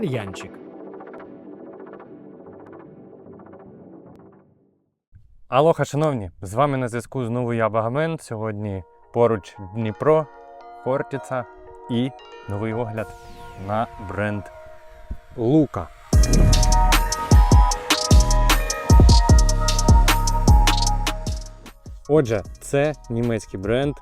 кальянчик. Алоха, шановні! З вами на зв'язку знову я Багамен. Сьогодні поруч Дніпро, Хортиця і новий огляд на бренд Лука. Отже, це німецький бренд,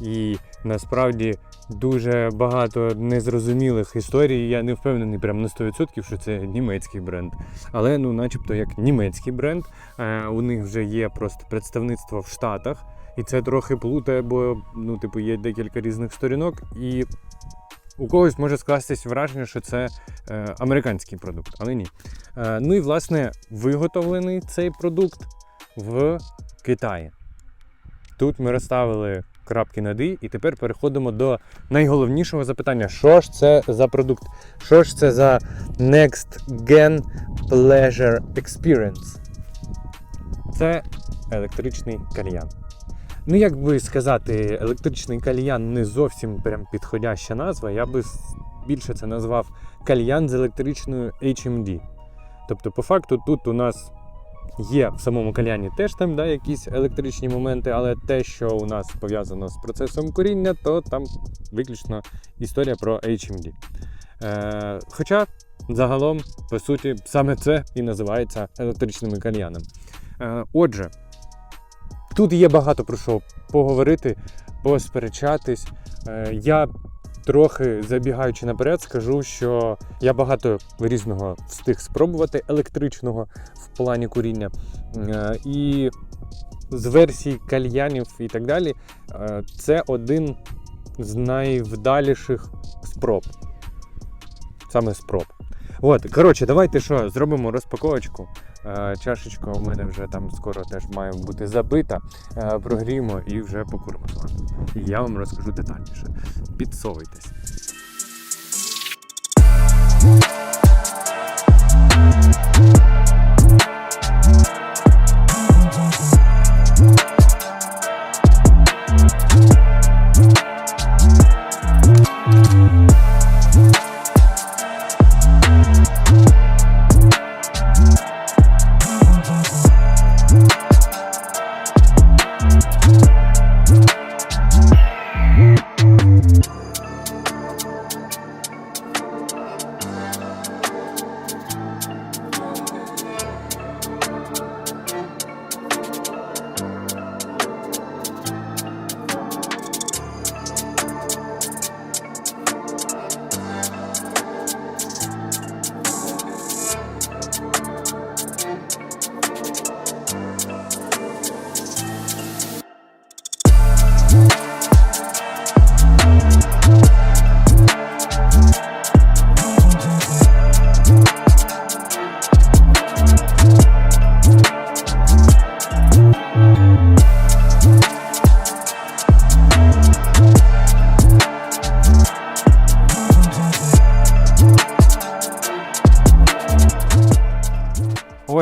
і насправді дуже багато незрозумілих історій. Я не впевнений прям на 100%, що це німецький бренд. Але ну, начебто, як німецький бренд, Е, у них вже є просто представництво в Штатах, і це трохи плутає, бо ну, типу, є декілька різних сторінок, і у когось може скластись враження, що це е, американський продукт, але ні. Е, ну і власне виготовлений цей продукт в Китаї. Тут ми розставили крапки над «і», і тепер переходимо до найголовнішого запитання: що ж це за продукт? Що ж це за Next Gen Pleasure Experience? Це електричний кальян. Ну, як би сказати, електричний кальян не зовсім прям підходяща назва. Я би більше це назвав кальян з електричною HMD. Тобто, по факту, тут у нас є в самому кальяні теж там да, якісь електричні моменти, але те, що у нас пов'язано з процесом коріння, то там виключно історія про HMD. Е, хоча загалом, по суті, саме це і називається електричним кальяном. Е, Отже, тут є багато про що поговорити, посперечатись. Е, Я трохи забігаючи наперед, скажу, що я багато різного встиг спробувати електричного в плані куріння. Е, І з версій кальянів і так далі, е, це один з найвдаліших спроб. Саме спроб. От, коротше, давайте що, зробимо розпаковочку. Е, Чашечка у мене вже там скоро теж має бути забита. Прогрімо Прогріємо і вже покуримо з вами. Я вам розкажу детальніше. Підсовуйтесь.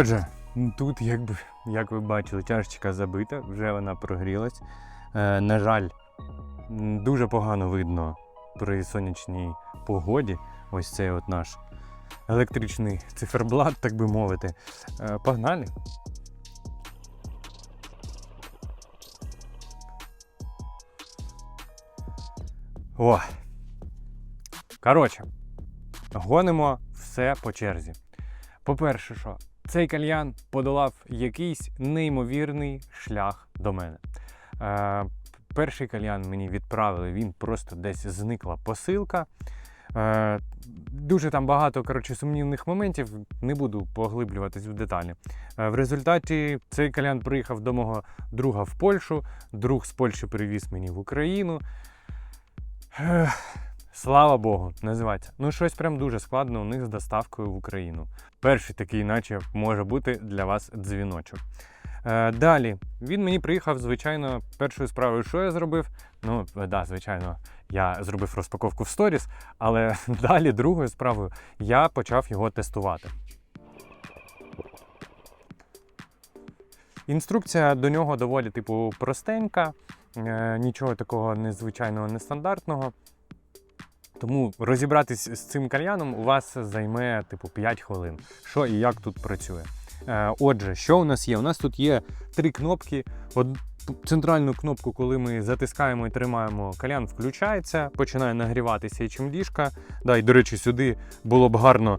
Отже, тут, якби, як ви бачили, чашечка забита, вже вона прогрілась. Е, на жаль, дуже погано видно при сонячній погоді. Ось цей от наш електричний циферблат, так би мовити. Е, погнали. О! Коротше, гонимо все по черзі. По-перше, що цей кальян подолав якийсь неймовірний шлях до мене. Е, перший кальян мені відправили, він просто десь зникла посилка. Е, дуже там багато коротше, сумнівних моментів, не буду поглиблюватись в деталі. Е, в результаті цей кальян приїхав до мого друга в Польщу, друг з Польщі привіз мені в Україну. Ех, Слава Богу, називається. Ну, щось прям дуже складно у них з доставкою в Україну. Перший такий, наче може бути для вас дзвіночок. Е, далі він мені приїхав, звичайно, першою справою, що я зробив. Ну, да, звичайно, я зробив розпаковку в сторіс, але далі другою справою я почав його тестувати. Інструкція до нього доволі типу простенька, е, нічого такого незвичайного, нестандартного. Тому розібратись з цим кальяном у вас займе типу 5 хвилин. Що і як тут працює. Е, Отже, що у нас є? У нас тут є три кнопки. Од... Центральну кнопку, коли ми затискаємо і тримаємо, кальян включається, починає нагріватися HMD-шка. Да, і, до речі, сюди було б гарно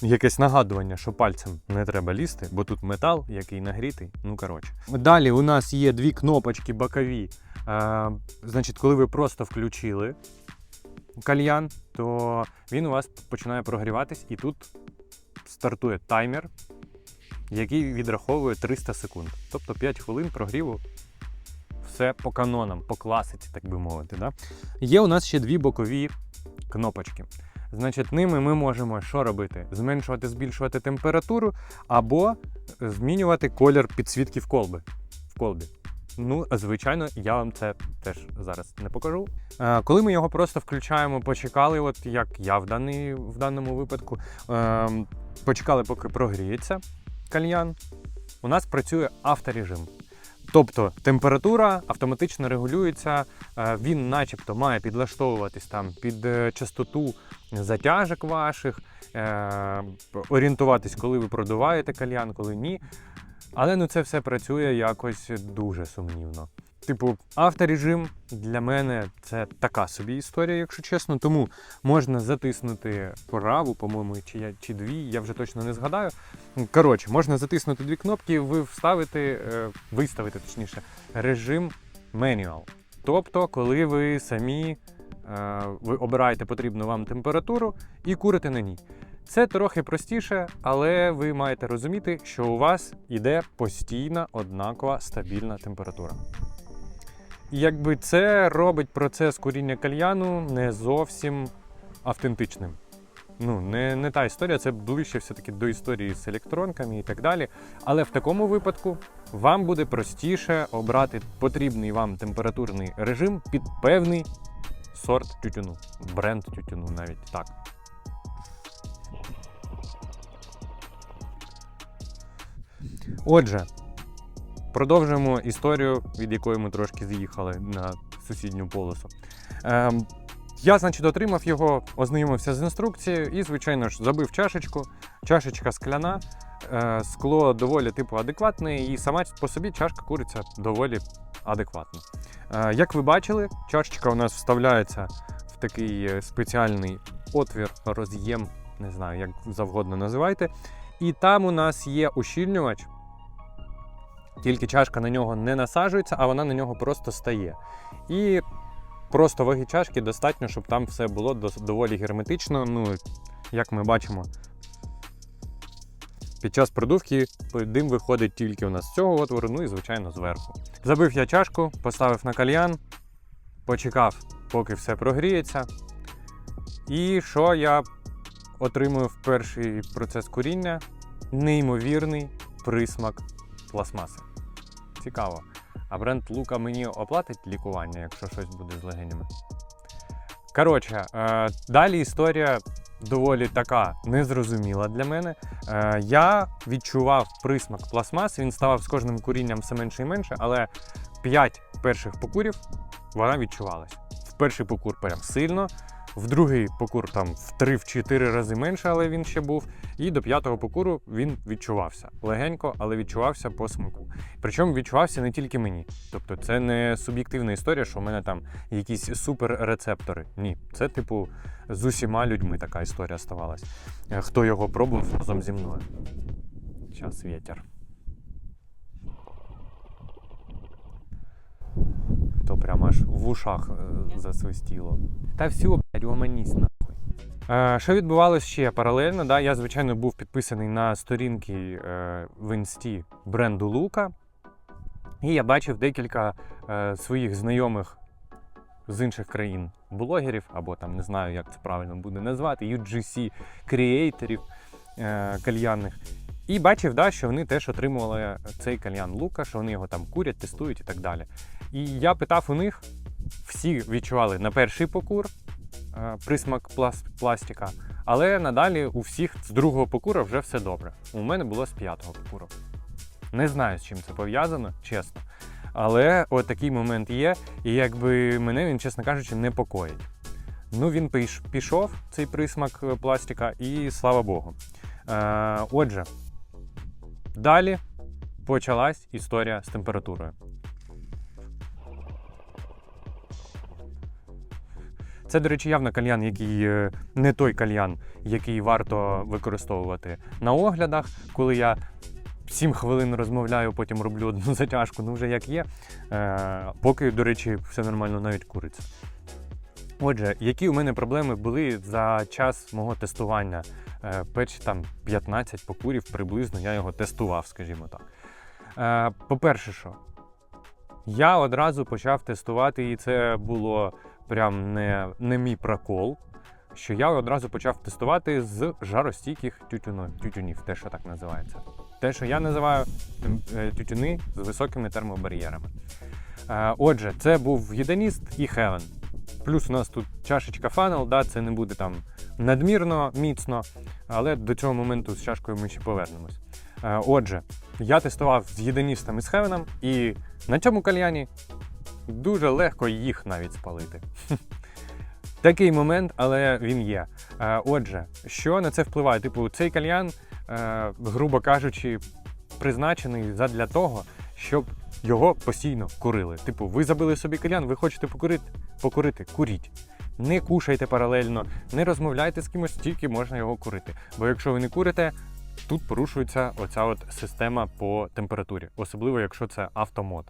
якесь нагадування, що пальцем не треба лізти, бо тут метал, який нагрітий. Ну коротше. Далі у нас є дві кнопочки бокові. Е, значить, коли ви просто включили кальян, то він у вас починає прогріватись, і тут стартує таймер, який відраховує 300 секунд. Тобто 5 хвилин прогріву. Все по канонам, по класиці, так би мовити. Да? Є у нас ще дві бокові кнопочки. Значить, ними ми можемо що робити? Зменшувати, збільшувати температуру або змінювати колір підсвітки колби. В колбі. Ну, звичайно, я вам це теж зараз не покажу. Е, коли ми його просто включаємо, почекали, от як я в, даний, в даному випадку, е, почекали, поки прогріється кальян, у нас працює авторежим. Тобто температура автоматично регулюється, е, він начебто має підлаштовуватись там під е, частоту затяжок ваших, е, орієнтуватись, коли ви продуваєте кальян, коли ні. Але ну це все працює якось дуже сумнівно. Типу, авторежим для мене це така собі історія, якщо чесно. Тому можна затиснути праву, по-моєму, чи, чи дві, я вже точно не згадаю. Коротше, можна затиснути дві кнопки, ви вставити, е, виставити точніше, режим менюал. Тобто, коли ви самі е, ви обираєте потрібну вам температуру і курите на ній. Це трохи простіше, але ви маєте розуміти, що у вас іде постійна однакова стабільна температура. І Якби це робить процес куріння кальяну не зовсім автентичним. Ну, не, не та історія, це ближче все-таки до історії з електронками і так далі. Але в такому випадку вам буде простіше обрати потрібний вам температурний режим під певний сорт тютюну, бренд тютюну навіть так. Отже, продовжуємо історію, від якої ми трошки з'їхали на сусідню полосу. Ем, я, значить, отримав його, ознайомився з інструкцією і, звичайно ж, забив чашечку. Чашечка скляна, е, скло доволі типу адекватне, і сама по собі чашка куриться доволі адекватно. Е, як ви бачили, чашечка у нас вставляється в такий е, спеціальний отвір, роз'єм, не знаю, як завгодно називайте. І там у нас є ущільнювач. Тільки чашка на нього не насаджується, а вона на нього просто стає. І просто ваги чашки достатньо, щоб там все було доволі герметично. Ну, як ми бачимо, під час продувки дим виходить тільки у нас з цього отвору, ну і, звичайно, зверху. Забив я чашку, поставив на кальян, почекав, поки все прогріється. І що я отримую в перший процес куріння? Неймовірний присмак пластмаси. Цікаво. А бренд Лука мені оплатить лікування, якщо щось буде з легенями. Коротше, е, далі історія доволі така незрозуміла для мене. Е, я відчував присмак пластмаси, він ставав з кожним курінням все менше і менше, але 5 перших покурів вона відчувалась. В перший покур прям сильно, в другий покур там в 3-4 рази менше, але він ще був. І до п'ятого покуру він відчувався легенько, але відчувався по смаку. Причому відчувався не тільки мені. Тобто, це не суб'єктивна історія, що у мене там якісь суперрецептори. Ні, це типу з усіма людьми така історія ставалась. Е, Хто його пробував разом зі мною. Час вітер. То прямо аж в ушах е, засвистіло. Та все, блядь, угомонісь нахуй. Е, що відбувалося ще паралельно? Да? Я, звичайно, був підписаний на сторінки е, в інсті бренду Лука. І я бачив декілька е, своїх знайомих з інших країн блогерів, або там не знаю, як це правильно буде назвати, UGC креаторів е, кальянних. І бачив, да, що вони теж отримували цей кальян Лука, що вони його там курять, тестують і так далі. І я питав у них, всі відчували на перший покур е, присмак плас- пластика, але надалі у всіх з другого покура вже все добре. У мене було з п'ятого покуру. Не знаю, з чим це пов'язано, чесно. Але от такий момент є, і якби мене він, чесно кажучи, непокоїть. Ну, він пішов, цей присмак е, пластика, і слава Богу. Е, отже, далі почалась історія з температурою. Це, до речі, явно кальян, який е, не той кальян, який варто використовувати на оглядах, коли я 7 хвилин розмовляю, потім роблю одну затяжку, ну вже як є. Е, поки, до речі, все нормально навіть куриться. Отже, які у мене проблеми були за час мого тестування? Е, перші там 15 покурів приблизно я його тестував, скажімо так. Е, по-перше, що я одразу почав тестувати, і це було прям не, не мій прокол. Що я одразу почав тестувати з жаростійких тютюно, тютюнів, те, що так називається. Те, що я називаю е, тютюни з високими термобар'єрами. Отже, це був Гедоніст і Heaven. Плюс у нас тут чашечка Funnel, да, це не буде там надмірно міцно, але до цього моменту з чашкою ми ще повернемось. Е, Отже, я тестував з єдиністом і з Хевеном, і на цьому кальяні дуже легко їх навіть спалити. Такий момент, але він є. Е, Отже, що на це впливає? Типу, цей кальян, е, грубо кажучи, призначений задля того, щоб його постійно курили. Типу, ви забили собі кальян, ви хочете покурити, покурити, куріть. Не кушайте паралельно, не розмовляйте з кимось, тільки можна його курити. Бо якщо ви не курите, тут порушується оця от система по температурі, особливо якщо це автомод.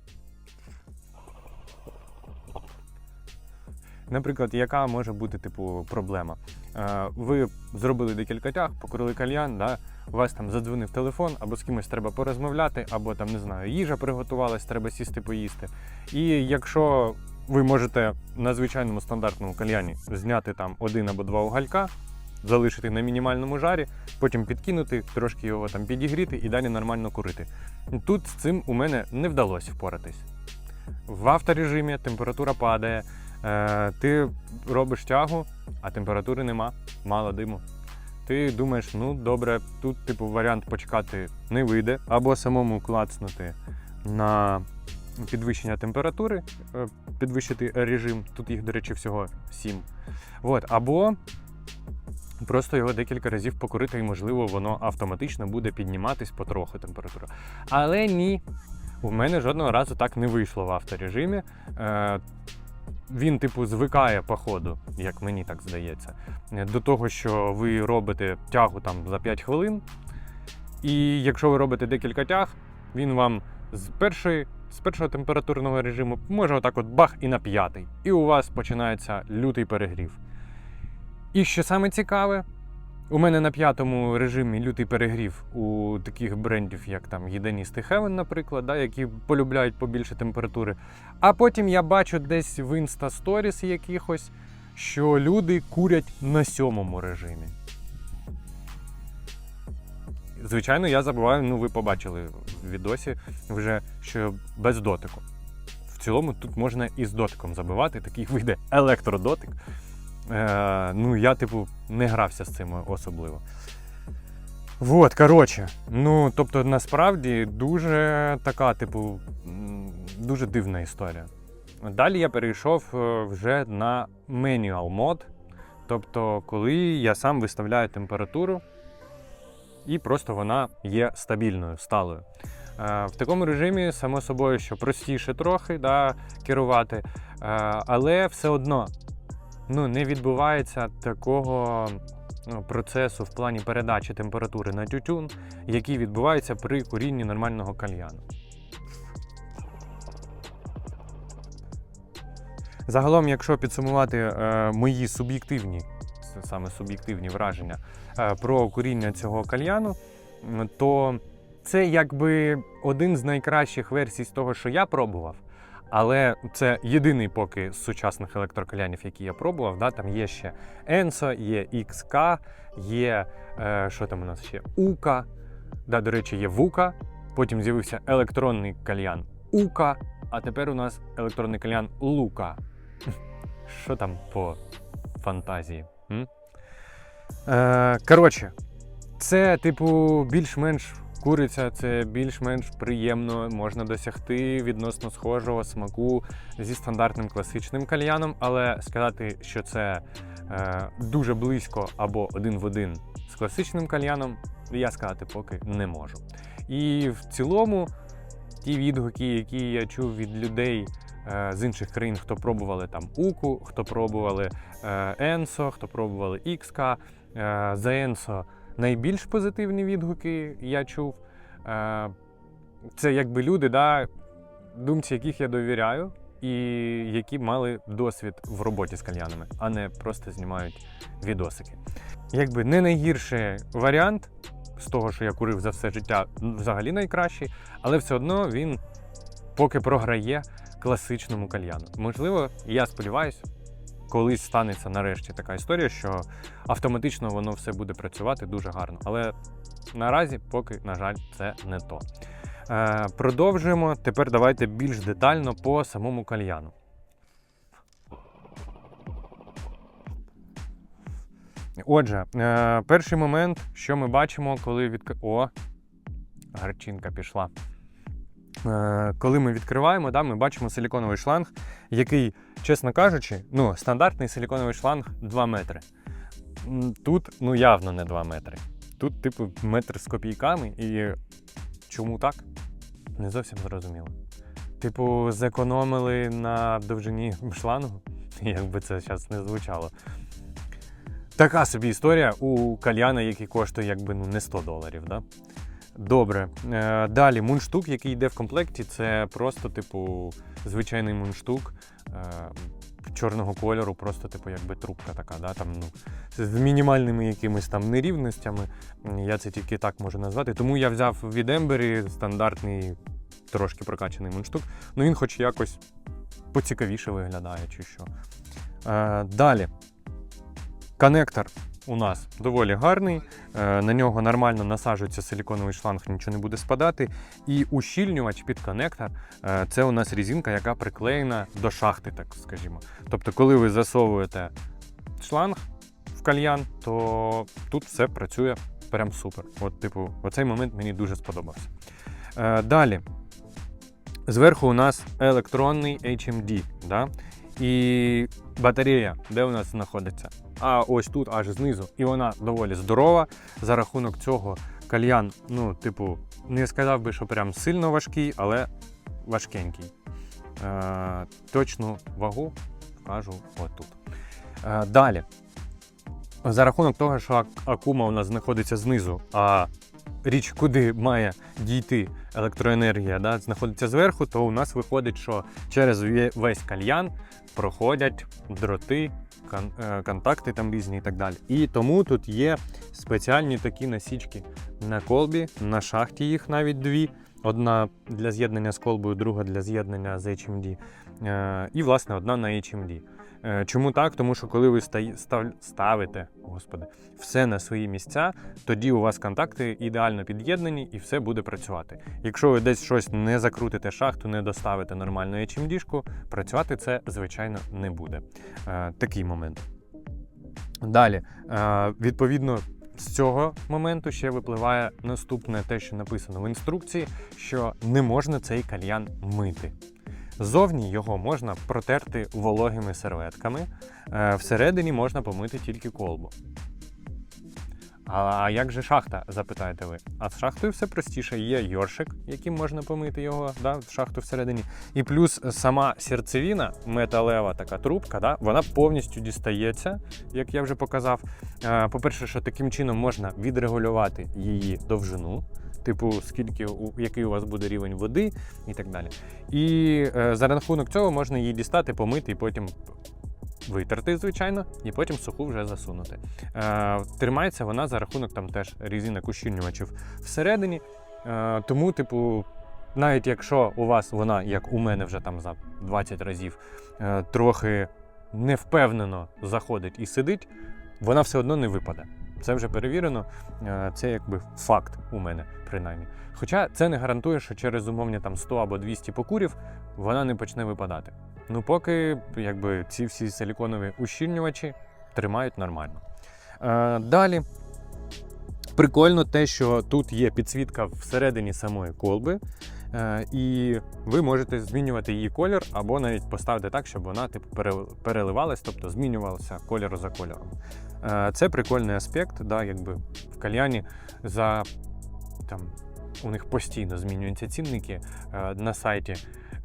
Наприклад, яка може бути типу проблема? Е, ви зробили декілька тяг, покурили кальян, да? у вас там задзвонив телефон, або з кимось треба порозмовляти, або там не знаю, їжа приготувалась, треба сісти поїсти. І якщо ви можете на звичайному стандартному кальяні зняти там один або два угалька, залишити на мінімальному жарі, потім підкинути, трошки його там підігріти і далі нормально курити. Тут з цим у мене не вдалося впоратись. В авторежимі температура падає. Е, ти робиш тягу, а температури нема, мало диму. Ти думаєш, ну добре, тут типу варіант почекати не вийде, або самому клацнути на підвищення температури, е, підвищити режим. Тут їх, до речі, всього 7. От, або просто його декілька разів покурити, і, можливо, воно автоматично буде підніматись потроху температура. Але ні, у мене жодного разу так не вийшло в авторежимі. Е, він, типу, звикає по ходу, як мені так здається, до того, що ви робите тягу там за 5 хвилин. І якщо ви робите декілька тяг, він вам з першої. З першого температурного режиму може отак от бах і на п'ятий. І у вас починається лютий перегрів. І що саме цікаве, у мене на п'ятому режимі лютий перегрів у таких брендів, як там Єдиніст і Heaven, наприклад, да, які полюбляють побільше температури. А потім я бачу десь в Insta Stories якихось, що люди курять на сьомому режимі. Звичайно, я забуваю, ну ви побачили в відосі вже, що без дотику. В цілому тут можна і з дотиком забивати, такий вийде електродотик. Е, ну, я, типу, не грався з цим особливо. Вот, коротше. Ну, тобто, насправді дуже така, типу, дуже дивна історія. Далі я перейшов е, вже на manual мод. Тобто, коли я сам виставляю температуру, і просто вона є стабільною, сталою. Е, В такому режимі, само собою, що простіше трохи да, керувати, е, але все одно ну, не відбувається такого ну, процесу в плані передачі температури на тютюн, який відбувається при курінні нормального кальяну. Загалом, якщо підсумувати е, мої суб'єктивні, саме суб'єктивні враження про куріння цього кальяну, то це якби один з найкращих версій з того, що я пробував. Але це єдиний поки з сучасних електрокалянів, які я пробував. Да? Там є ще Enso, є XK, є е, що там у нас ще? Ука. Да, до речі, є Вука. Потім з'явився електронний кальян Ука, а тепер у нас електронний кальян Лука. Що там по фантазії? М? Е, коротше, це, типу, більш-менш куриця, це більш-менш приємно, можна досягти відносно схожого смаку зі стандартним класичним кальяном, але сказати, що це е, дуже близько або один в один з класичним кальяном, я сказати поки не можу. І в цілому, ті відгуки, які я чув від людей е, з інших країн, хто пробували там Уку, хто пробували е, Енсо, хто пробували е, за Енсо найбільш позитивні відгуки я чув. Е, це якби люди, да, думці яких я довіряю, і які мали досвід в роботі з кальянами, а не просто знімають відосики. Якби не найгірший варіант з того, що я курив за все життя, взагалі найкращий, але все одно він поки програє класичному кальяну. Можливо, я сподіваюся, колись станеться нарешті така історія, що автоматично воно все буде працювати дуже гарно. Але наразі, поки, на жаль, це не то. Е, продовжуємо. Тепер давайте більш детально по самому кальяну. Отже, е, перший момент, що ми бачимо, коли відк... О, гарчинка пішла. Е, коли ми відкриваємо, да, ми бачимо силіконовий шланг, який, чесно кажучи, ну, стандартний силіконовий шланг 2 метри. Тут ну, явно не 2 метри. Тут, типу, метр з копійками, і чому так? Не зовсім зрозуміло. Типу, зекономили на довжині шлангу, як би це зараз не звучало. Така собі історія у кальяна, який коштує якби ну, не 100 доларів. Да? Добре. Е, далі мундштук, який йде в комплекті, це просто, типу, звичайний мундштук е, чорного кольору, просто, типу, якби трубка така, да? там, ну, з мінімальними якимись там нерівностями. Я це тільки так можу назвати. Тому я взяв від Ембері стандартний, трошки прокачаний мундштук. Ну він хоч якось поцікавіше виглядає, чи що. Е, далі. Коннектор у нас доволі гарний. Е, на нього нормально насаджується силіконовий шланг, нічого не буде спадати. І ущільнювач під коннектор е, це у нас різинка, яка приклеєна до шахти, так скажімо. Тобто, коли ви засовуєте шланг в кальян, то тут все працює прям супер. От, типу, оцей момент мені дуже сподобався. Е, далі. Зверху у нас електронний HMD. Да? І батарея, де у нас знаходиться? А ось тут, аж знизу. І вона доволі здорова. За рахунок цього кальян, ну, типу, не сказав би, що прям сильно важкий, але важкенький. Е, точну вагу вкажу отут. Е, далі. За рахунок того, що акума у нас знаходиться знизу, а річ, куди має дійти електроенергія, да, знаходиться зверху, то у нас виходить, що через весь кальян проходять дроти, контакти там різні і так далі. І тому тут є спеціальні такі насічки на колбі, на шахті їх навіть дві. Одна для з'єднання з колбою, друга для з'єднання з HMD. Е, І, власне, одна на HMD. Е, Чому так? Тому що коли ви ставите господи, все на свої місця, тоді у вас контакти ідеально під'єднані і все буде працювати. Якщо ви десь щось не закрутите шахту, не доставите нормальну HMD-шку, працювати це, звичайно, не буде. Е, Такий момент. Далі, е, відповідно. З цього моменту ще випливає наступне те, що написано в інструкції, що не можна цей кальян мити. Ззовні його можна протерти вологими серветками, е, всередині можна помити тільки колбу. А як же шахта, запитаєте ви? А з шахтою все простіше. Є йоршик, яким можна помити його, да, шахту всередині. І плюс сама серцевина, металева така трубка, да, вона повністю дістається, як я вже показав. Е, По-перше, що таким чином можна відрегулювати її довжину. Типу, скільки який у вас буде рівень води і так далі. І е, за рахунок цього можна її дістати, помити і потім витерти, звичайно, і потім суху вже засунути. Е, тримається вона за рахунок там теж різинок ущільнювачів всередині. Е, тому, типу, навіть якщо у вас вона, як у мене вже там за 20 разів, е, трохи невпевнено заходить і сидить, вона все одно не випаде. Це вже перевірено, е, це якби факт у мене, принаймні. Хоча це не гарантує, що через умовні там 100 або 200 покурів вона не почне випадати. Ну, поки якби ці всі силіконові ущільнювачі тримають нормально. Е, далі. Прикольно те, що тут є підсвітка всередині самої колби. Е, і ви можете змінювати її колір або навіть поставити так, щоб вона типу переливалась, тобто змінювалася кольор за кольором. Е, Це прикольний аспект, да, якби в кальяні за там у них постійно змінюються цінники е, на сайті.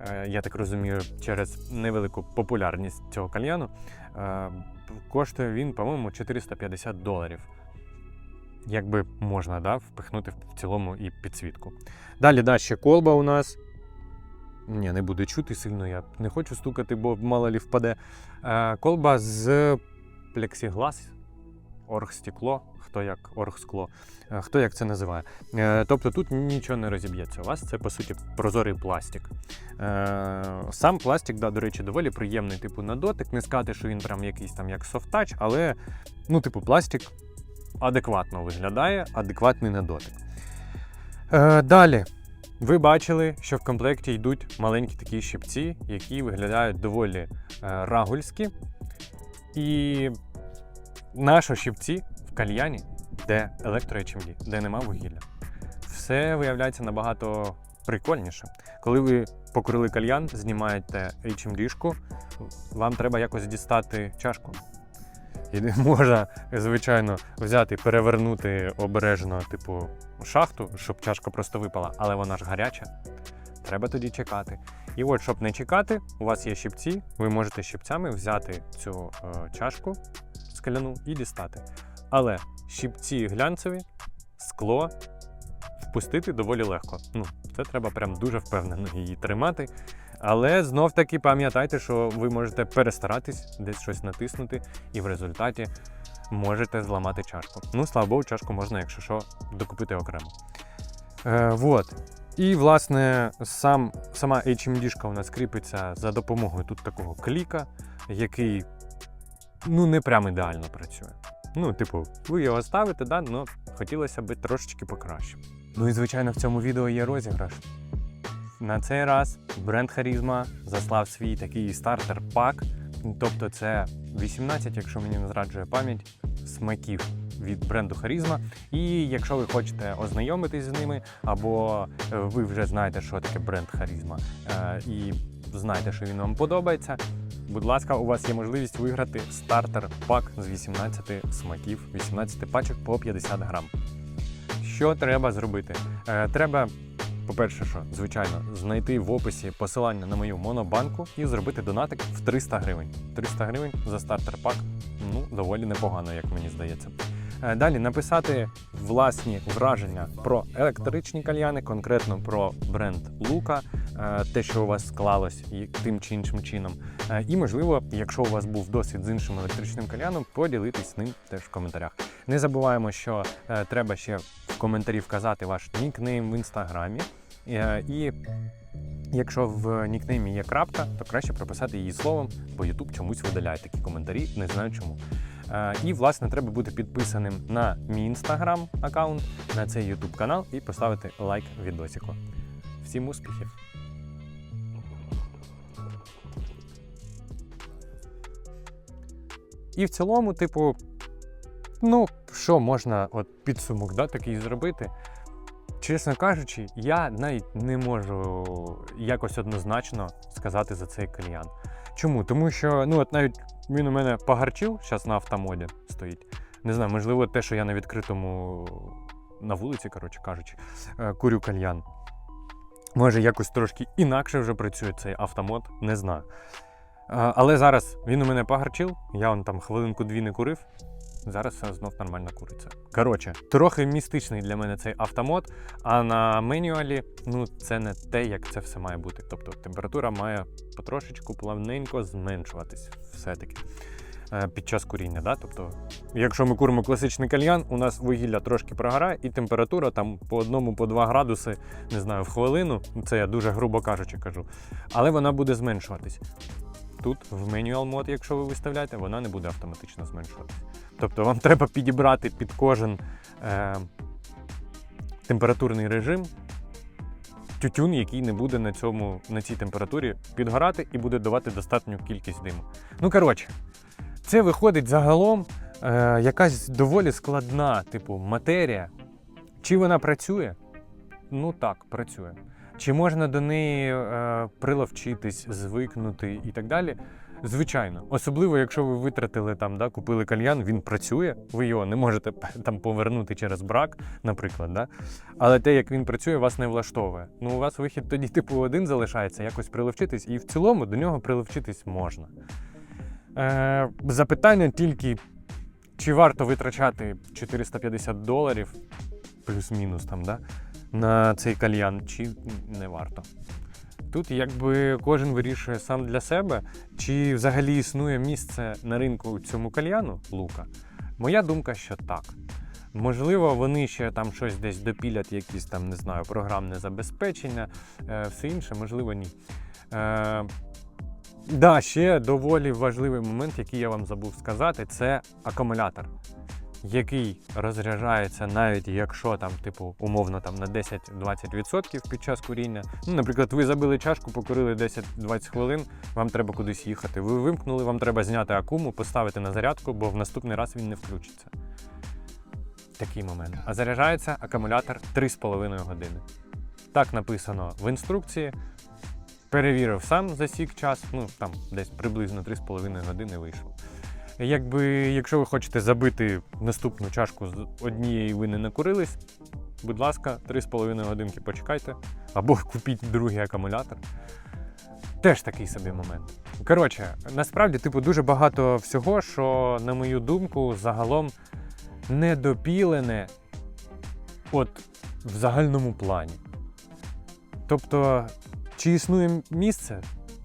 е, Я так розумію, через невелику популярність цього кальяну. Коштує він, по-моєму, 450 доларів. Якби можна да, впихнути в цілому і підсвітку. Далі, да, ще колба у нас. Ні, не буде чути сильно, я не хочу стукати, бо мало лі впаде. Колба з плексіглас, оргстекло, хто як оргскло, е, хто як це називає. Е, тобто тут нічого не розіб'ється. У вас це по суті прозорий пластик. Е, сам пластик, да, до речі, доволі приємний, типу, на дотик. Не сказати, що він прям якийсь там як софтач, але ну, типу, пластик адекватно виглядає, адекватний на дотик. Далі. Ви бачили, що в комплекті йдуть маленькі такі щипці, які виглядають доволі рагульські. І наші щипці в кальяні, де електро HMD, де нема вугілля. Все виявляється набагато прикольніше. Коли ви покурили кальян, знімаєте HMD-шку, вам треба якось дістати чашку. І можна, звичайно, взяти, перевернути обережно, типу, шахту, щоб чашка просто випала, але вона ж гаряча. Треба тоді чекати. І от, щоб не чекати, у вас є щипці, ви можете щипцями взяти цю е, чашку скляну і дістати. Але щипці глянцеві, скло впустити доволі легко. Ну, це треба прям дуже впевнено її тримати. Але знов таки пам'ятайте, що ви можете перестаратись, десь щось натиснути, і в результаті можете зламати чашку. Ну, слава Богу, чашку можна, якщо що, докупити окремо. Е, вот. І, власне, сам, сама HMD-шка у нас кріпиться за допомогою тут такого кліка, який ну, не прям ідеально працює. Ну, типу, ви його ставите, да, але хотілося б трошечки покраще. Ну і звичайно, в цьому відео є розіграш. На цей раз бренд Харізма заслав свій такий стартер пак. Тобто це 18, якщо мені не зраджує пам'ять, смаків від бренду Харізма. І якщо ви хочете ознайомитись з ними, або е, ви вже знаєте, що таке бренд Харізма, е, і знаєте, що він вам подобається. Будь ласка, у вас є можливість виграти стартер пак з 18 смаків, 18 пачок по 50 грам. Що треба зробити? Е, треба, по-перше, що, звичайно, знайти в описі посилання на мою монобанку і зробити донатик в 300 гривень. 300 гривень за стартер пак ну, доволі непогано, як мені здається. Е, Далі написати власні враження про електричні кальяни, конкретно про бренд Лука, те, що у вас склалось тим чи іншим чином. Е, І, можливо, якщо у вас був досвід з іншим електричним кальяном, поділитись ним теж в коментарях. Не забуваємо, що е, треба ще в коментарі вказати ваш нікнейм в інстаграмі. Е, І якщо в нікнеймі є крапка, то краще прописати її словом, бо YouTube чомусь видаляє такі коментарі, не знаю чому. Е, І, власне, треба бути підписаним на мій інстаграм аккаунт, на цей YouTube канал і поставити лайк відосику. Всім успіхів! І в цілому, типу, ну, що можна от підсумок да, такий зробити? Чесно кажучи, я навіть не можу якось однозначно сказати за цей кальян. Чому? Тому що ну от навіть він у мене погарчив, зараз на автомоді стоїть. Не знаю, можливо, те, що я на відкритому на вулиці, коротше кажучи, е, курю кальян. Може, якось трошки інакше вже працює цей автомод, не знаю. Але зараз він у мене погарчив, я он там хвилинку-дві не курив. Зараз знов нормально куриться. Коротше, трохи містичний для мене цей автомод, а на менюалі ну це не те, як це все має бути. Тобто температура має потрошечку плавненько зменшуватись все-таки е, під час куріння. Да? Тобто, якщо ми куримо класичний кальян, у нас вугілля трошки прогорає, і температура там по одному, по два градуси, не знаю, в хвилину. Це я дуже грубо кажучи кажу. Але вона буде зменшуватись. Тут в manual мод, якщо ви виставляєте, вона не буде автоматично зменшуватись. Тобто вам треба підібрати під кожен е, температурний режим тютюн, який не буде на, цьому, на цій температурі підгорати і буде давати достатню кількість диму. Ну, коротше, це виходить загалом е, якась доволі складна, типу, матерія. Чи вона працює? Ну так, працює. Чи можна до неї е, приловчитись, звикнути і так далі? Звичайно, особливо, якщо ви витратили там, да, купили кальян, він працює, ви його не можете там повернути через брак, наприклад, да? але те, як він працює, вас не влаштовує. Ну, у вас вихід тоді, типу, один залишається, якось приловчитись, і в цілому до нього приловчитись можна. Е, запитання тільки, чи варто витрачати 450 доларів, плюс-мінус там, да, на цей кальян, чи не варто. Тут якби кожен вирішує сам для себе, чи взагалі існує місце на ринку цьому кальяну лука. Моя думка, що так. Можливо, вони ще там щось десь допілять, якісь там, не знаю, програмне забезпечення, е, все інше, можливо, ні. Е, да, ще доволі важливий момент, який я вам забув сказати, це акумулятор, який розряджається навіть якщо там, типу, умовно там на 10-20% під час куріння. Ну, наприклад, ви забили чашку, покурили 10-20 хвилин, вам треба кудись їхати. Ви вимкнули, вам треба зняти акуму, поставити на зарядку, бо в наступний раз він не включиться. Такий момент. А заряджається акумулятор 3,5 години. Так написано в інструкції. Перевірив сам засік час, ну там десь приблизно 3,5 години вийшов. Якби, якщо ви хочете забити наступну чашку з однієї ви не накурились, будь ласка, 3,5 годинки почекайте, або купіть другий акумулятор. Теж такий собі момент. Коротше, насправді, типу, дуже багато всього, що, на мою думку, загалом недопілене от в загальному плані. Тобто, чи існує місце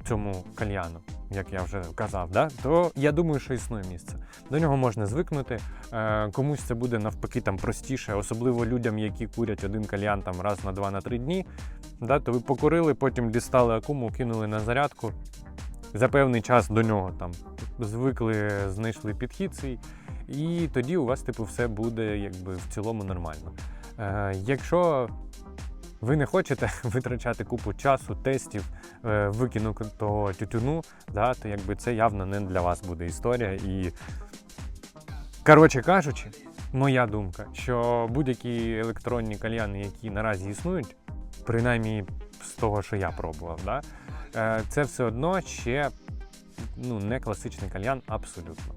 цьому кальяну, як я вже казав, да? то я думаю, що існує місце. До нього можна звикнути. Е, комусь це буде навпаки там простіше, особливо людям, які курять один кальян там раз на два на три дні. Да? То ви покурили, потім дістали акуму, кинули на зарядку. За певний час до нього там звикли, знайшли підхід свій, і тоді у вас, типу, все буде якби в цілому нормально. Е, якщо ви не хочете витрачати купу часу, тестів, е, викинутого тютюну, да, то якби це явно не для вас буде історія. І, коротше кажучи, моя думка, що будь-які електронні кальяни, які наразі існують, принаймні з того, що я пробував, да, е, це все одно ще ну, не класичний кальян абсолютно.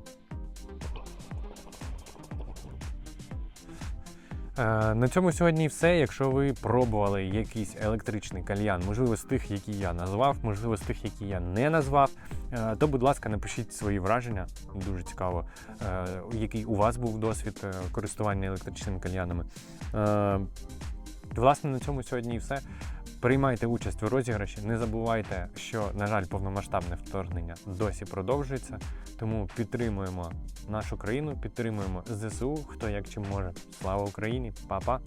На цьому сьогодні все. Якщо ви пробували якийсь електричний кальян, можливо, з тих, які я назвав, можливо, з тих, які я не назвав, е, то, будь ласка, напишіть свої враження. Дуже цікаво, е, який у вас був досвід е, користування електричними кальянами. Е, Власне, на цьому сьогодні і все. Приймайте участь у розіграші. Не забувайте, що, на жаль, повномасштабне вторгнення досі продовжується. Тому підтримуємо нашу країну, підтримуємо ЗСУ, хто як чим може. Слава Україні, Па-па!